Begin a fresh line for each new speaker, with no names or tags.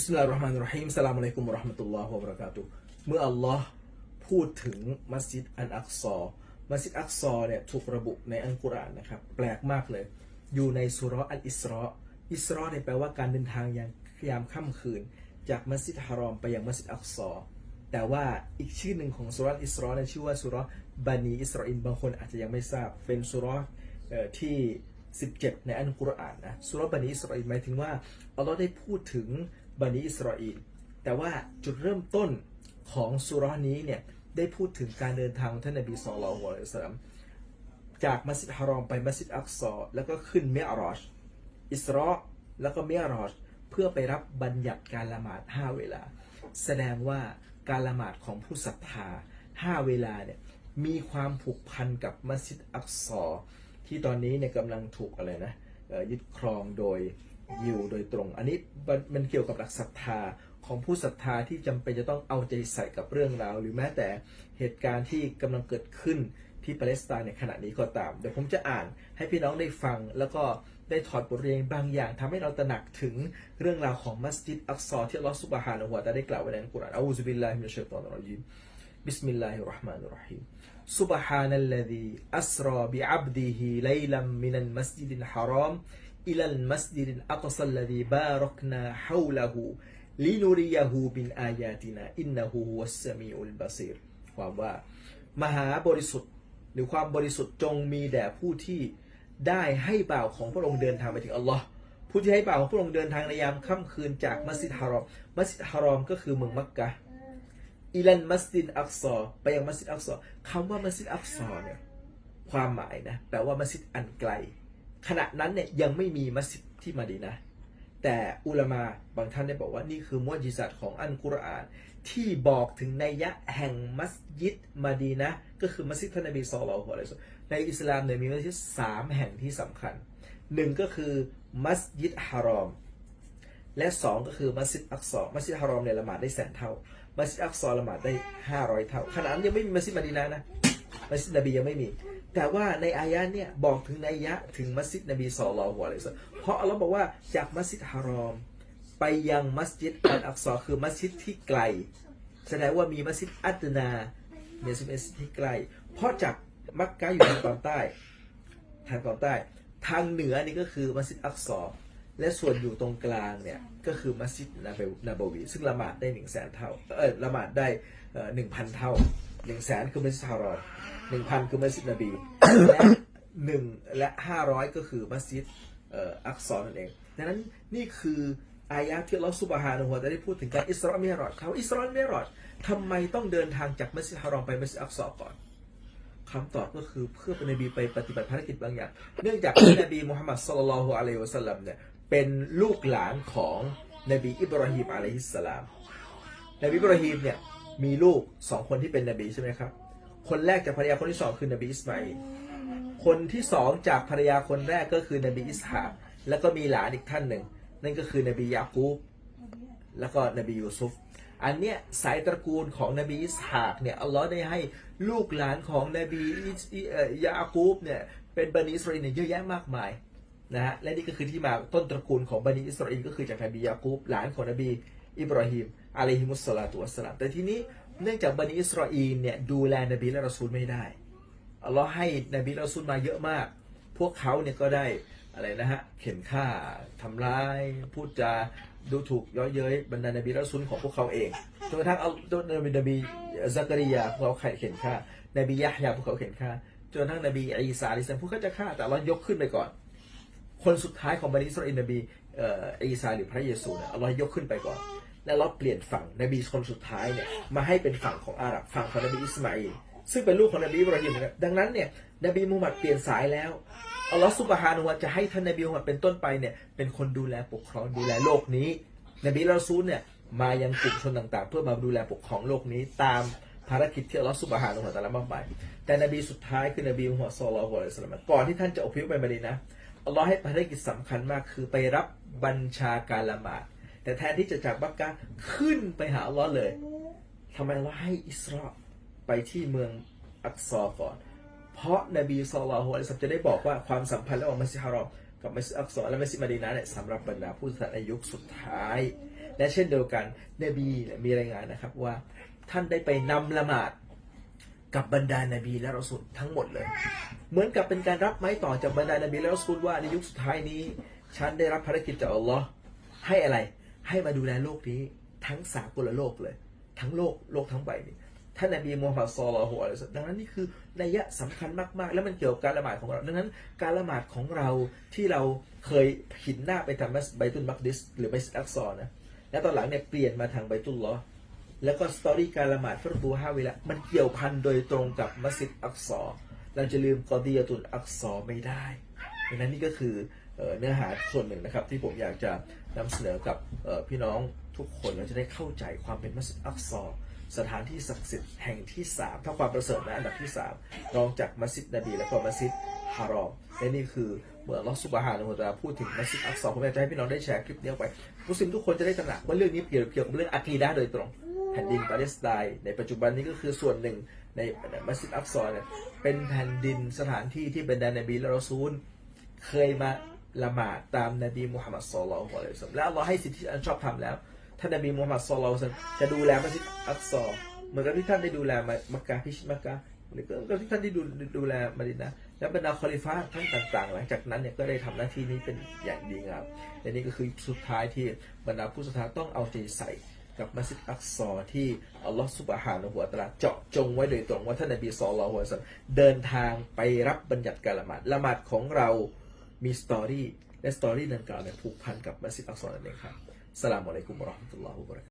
บิสมิลลาฮิรเราะห์มานิรเราะฮีมสลามุอะลัยกุมวะเราะห์มะตุลลอฮ์วะบะเราะกาตุเมื่ออัลลอฮ์พูดถึงมัสยิดอันอักซอ มัสยิดอักซอเนี่ยถูกระบุในอัลกุรอานนะครับ แปลกมากเลย อยู่ในสุรอัลอิสราะห์อิสราะห์เนี่ยแปลว่าการเดินทางยางยามค่ำคืน จากมัสยิดฮารอมไปยังมัสยิดอักซอ แต่ว่าอีกชื่อหนึ่งของสุรอัลอิสราะห์เนี่ยชื่อว่าสุรบานีอิสราเอลบางคนอาจจะยังไม่ทราบ เป็นสุรอที่ 17 ในอัลกุรอานนะสุรบานีอิสราเอลหมายถึงว่าอัลลอฮ์ได้พูดถึง บานีอิสราเอลแต่ว่าจุดเริ่มต้นของสุรานี้เนี่ยได้พูดถึงการเดินทางของท่านนบีศ็อลลัลลอฮุอะลัยฮิวะซัลลัมจากมัสยิดฮารอมไปมัสยิดอักซอแล้วก็ขึ้นเมอรอชอิสราะแล้วก็เมอรอชเพื่อไปรับบัญญัติการละหมาด 5 เวลา แสดงว่าการละหมาดของผู้ศรัทธา 5 เวลาเนี่ยมีความผูกพันกับมัสยิดอักซอที่ตอนนี้เนี่ยกำลังถูกอะไรนะยึดครองโดย ยิวโดยตรง อันนี้มันมันเกี่ยวกับหลักศรัทธาของผู้ศรัทธาที่จำเป็นจะต้องเอาใจใส่กับเรื่องราว หรือแม้แต่เหตุการณ์ที่กำลังเกิดขึ้นที่ปาเลสไตน์ในขณะนี้ก็ตาม เดี๋ยวผมจะอ่านให้พี่น้องได้ฟัง แล้วก็ได้ถอดบทเรียนบางอย่างทำให้เราตระหนักถึงเรื่องราวของมัสยิดอักซอที่อัลลอฮฺซุบฮานะฮูวะตะอาลาได้กล่าวไว้ในอัลกุรอานอูซุบิลลาฮิมินัชชัยฏอนรรจีม بسم الله الرحمن الرحيم سبحان الذي أسرى بعبده ليلا من المسجد الحرام อิลันมัสยิดิอัตซัลลดีบารักนาฮาวลาหูลินูริยาหูบินอายาตินาอินความว่ามหาบริสุทธิ์ หรือความบริสุทธิ์จงมีแด่ผู้ที่ได้ให้บ่าวของพระองค์เดินทางไปถึงอัลลอฮ์ผู้ที่ให้บ่าวของพระองค์เดินทางในยามค่ำคืนจากมัสยิดฮารอม มัสยิดฮารอมก็คือเมืองมักกะอิลันมัสยิดอักซอไปยังมัสยิดอักซอคำว่ามัสยิดอักซอเนี่ยความหมายนะแปลว่ามัสยิดอันไกล ขณะนั้นเนี่ยยังไม่มีมัสยิดที่มาดีนะ แต่อุลามาบางท่านได้บอกว่านี่คือมุจิซัตของอันกุรอาน ที่บอกถึงนัยยะแห่งมัสยิดมาดีนะ ก็คือมัสยิดท่านนบีศ็อลลัลลอฮุอะลัยฮิวะซัลลัมในอิสลามเนี่ยมีมัสยิดสามแห่งที่สำคัญหนึ่งก็คือมัสยิดฮารอม และสองก็คือมัสยิดอักซอมัสยิดฮารอมเนี่ยละหมาดได้แสนเท่ามัสยิดอักซอละหมาดได้ห้าร้อยเท่าขณะนั้นยังไม่มีมัสยิดมะดีนะนะมัสยิดนบียังไม่มี แต่ว่าในอายะเนี่ยบอกถึงนัยะถึงมัสยิดนบีศ็อลอฮุอะลัวะซัลลัมเพราะอัลลอฮ์บอกว่าจากมัสยิดฮารอม ไปยังมัสยิดอัลอักซอคือมัสยิดที่ไกล แสดงว่ามีมัสยิดอัตนาเนี่ยเป็นที่ไกล เพราะจากมักกะอยู่ทางตอนใต้ ทางตอนใต้ ทางเหนือนี่ก็คือมัสยิดอักซอและส่วนอยู่ตรงกลางเนี่ยก็คือมัสยิดนาเบนาบวีซึ่งละหมาดได้หนึ่งแสนเท่าเออละหมาดได้หนึ่งพันเท่า หนึ่งแสนคือมัสยิดฮารอมหนึ่งพันคือมัสยิดนบีและหนึ่งและห้าร้อยก็คือมัสยิดอักซอนั่นเองดังนั้นนี่คืออายะที่เราสุบฮานะฮูวะตะได้พูดถึงการอิสรามิรอดเขาอิสรามิรอดทำไมต้องเดินทางจากมัสยิดฮารอมไปมัสยิดอักซอก่อนคำตอบก็คือเพื่อเป็นนบีไปปฏิบัติภารกิจบางอย่าง เนื่องจากนบีมุฮัมมัดสุลลัลฮุอะลัยฮิวะสัลลัมเนี่ยเป็นลูกหลานของนบีอิบราฮิมอะลัยฮิสสลามนบีอิบราฮิมเนี่ย มีลูกสองคนที่เป็นนบีใช่ไหมครับ คนแรกจากภรรยาคนที่สองคือนบีอิสมาอิลคนที่สองจากภรรยาคนแรกก็คือนบีอิสฮากแล้วก็มีหลานอีกท่านหนึ่ง นั่นก็คือนบียากูบแล้วก็นบียูซุฟ อันเนี้ยสายตระกูลของนบีอิสฮากเนี่ยอัลลอฮ์ได้ให้ลูกหลานของนบีอิสเอ่อยากูบเนี่ยเป็นบันิอิสราเอลเนี่ยเยอะแยะมากมายนะฮะและนี่ก็คือที่มาต้นตระกูลของบันิอิสราเอลก็คือจากนบียากูบหลานของนบีอิบราฮิม อะลัยฮิมุสลาตุวัสสลามแต่ทีนี้เนื่องจากบันิอิสราเอลเนี่ยดูแลนบีและรอซูลไม่ได้อัลลอฮ์ให้นบีและรอซูลมาเยอะมาก พวกเขาเนี่ยก็ได้อะไรนะฮะเข็นฆ่าทำร้าย พูดจาดูถูกย้อยเย้ยบรรดานบีและรอซูลของพวกเขาเองจนกระทั่งเอาจนนบีนบีซักริยาพวกเขาเข็นฆ่านบียะฮยาพวกเขาเข็นฆ่าจนกระทั่งนบีอีสาอะลัยฮิสสลามพวกเขาจะฆ่าแต่เรายกขึ้นไปก่อน คนสุดท้ายของบันิอิสราเอลนบีอีสาหรือพระเยซูเนี่ยอัลลอฮ์ยกขึ้นไปก่อน แล้วเราเปลี่ยนฝั่งนบีคนสุดท้ายเนี่ยมาให้เป็นฝั่งของอาหรับฝั่งของนบีอิสมาอิลซึ่งเป็นลูกของนบีอิบราฮิมนะดังนั้นเนี่ยนบีมูฮัมหมัดเปลี่ยนสายแล้วอัลลอฮ์ซุบฮานุวะจะให้ท่านนบีมูฮัมหมัดเป็นต้นไปเนี่ยเป็นคนดูแลปกครองดูแลโลกนี้ นบีเราซูลเนี่ยมายังกลุ่มชนต่างๆ เพื่อมาดูแลปกครองโลกนี้ตามภารกิจที่อัลลอฮ์ซุบฮานุวะตะลามากมายแต่นบีสุดท้ายคือนบีมูฮัมมัดศ็อลลัลลอฮุอะลัยฮิวะซัลลัมก่อนที่ท่านจะอพยพไปมะดีนะอัลลอฮ์ให้ภารกิจสำคัญมากคือไปรับบัญชาการละหมาด แต่แทนที่จะจากบักกะขึ้นไปหาอัลลอฮ์เลยทำไมอัลลอฮ์ให้อิสราไปที่เมืองอักซอก่อน เพราะนบีศ็อลลัลลอฮุลัยฮิวะซัลลัมจะได้บอกว่าความสัมพันธ์ระหว่างมัสยิดฮารอมกับมัสยิดอักซอและมัสยิดมะดีนะเนี่ยสำหรับบรรดาผู้ศรัทธาในยุคสุดท้าย และเช่นเดียวกันนบีมีรายงานนะครับว่าท่านได้ไปนำละหมาดกับบรรดานบีและรอสูลทั้งหมดเลย เหมือนกับเป็นการรับไม้ต่อจากบรรดานบีและรอสูลว่าในยุคสุดท้ายนี้ ฉันได้รับภารกิจจากอัลลอฮ์ให้อะไร ให้มาดูแลโลกนี้ทั้งสากลโลกเลย ทั้งโลกโลกทั้งใบนี้ท่านนบีมูฮัมมัดศ็อลลัลลอฮุอะลัวะซัลลัมดังนั้นนี่คือนัยยะสำคัญมากๆ แล้วมันเกี่ยวกับการละหมาดของเรา ดังนั้นการละหมาดของเราที่เราเคยหินหน้าไปทางมัสไบตุลมักดิสหรือมัสยิดอักซอนะและตอนหลังเนี่ยเปลี่ยนมาทางไบตุลลอแล้วก็สตอรี่การละหมาดฟัรดูฮาเวละมันเกี่ยวพันโดยตรงกับมัสยิดอักซอเราจะลืมกอดียตุลอักซอไม่ได้ดังนั้นนี่ก็คือ เนื้อหาส่วนหนึ่งนะครับ ที่ผมอยากจะนำเสนอกับพี่น้องทุกคนเราจะได้เข้าใจความเป็นมัสยิดอักซอสถานที่ศักดิ์สิทธิ์แห่งที่สามถ้าความประเสริฐนะอันดับที่สามรองจากมัสยิดนบีแล้วก็มัสยิดฮารอมและนี่คือเมื่อลอฮฺซุบฮานะฮูวะตาพูดถึงมัสยิดอักซอผมอยากจะให้พี่น้องได้แชร์คลิปนี้ออกไปมุสลิมทุกคนจะได้ตระหนักว่าเรื่องนี้เกี่ยวเกี่ยวกับเรื่องอะกีดะโดยตรงแผ่นดินปาเลสไตน์ในปัจจุบันนี้ก็คือส่วนหนึ่งในมัสยิดอักซอเนี่ยเป็นแผ่นดินสถานที่ที่บรรดานบีและรอซูลเคยมา ละหมาดตามนบีมุฮัมมัดศ็อลลัลลอฮุอะลัยฮิวะซัมและอัลลอฮ์ให้สิทธิอันชอบทำแล้ว ท่านนบีมุฮัมมัดศ็อลลัลลอฮุลัยฮิวะซัมจะดูแลมัสยิดอักซอเหมือนกับที่ท่านได้ดูแลมักกะพิชมักกะหรือก็ที่ท่านได้ดูดูแลมาดินนะและบรรดาคอลิฟ้าท่านต่างๆ หลังจากนั้นเนี่ยก็ได้ทำหน้าที่นี้เป็นอย่างดีงามและนี่ก็คือสุดท้ายที่บรรดาผู้ศรัทธาต้องเอาใจใส่กับมัสยิดอักซอที่อัลลอฮฺสุบฮานะฮูวตาลาเจาะจงไว้โดยตรงว่าท่านนบีศ็อลลัลลอฮุอะลัยฮิวะซัลลัมเดินทางไปรับบัญญัติการละหมาดละหมาดของเรา มีสตอรี่และสตอรี่ดังกล่าวเนี่ยผูกพันกับมัสยิดอักษรนั่นเองครับสลามอะลัยกุมวะเรอฮ์มุตุลลอฮุบะเราะกาตุฮ์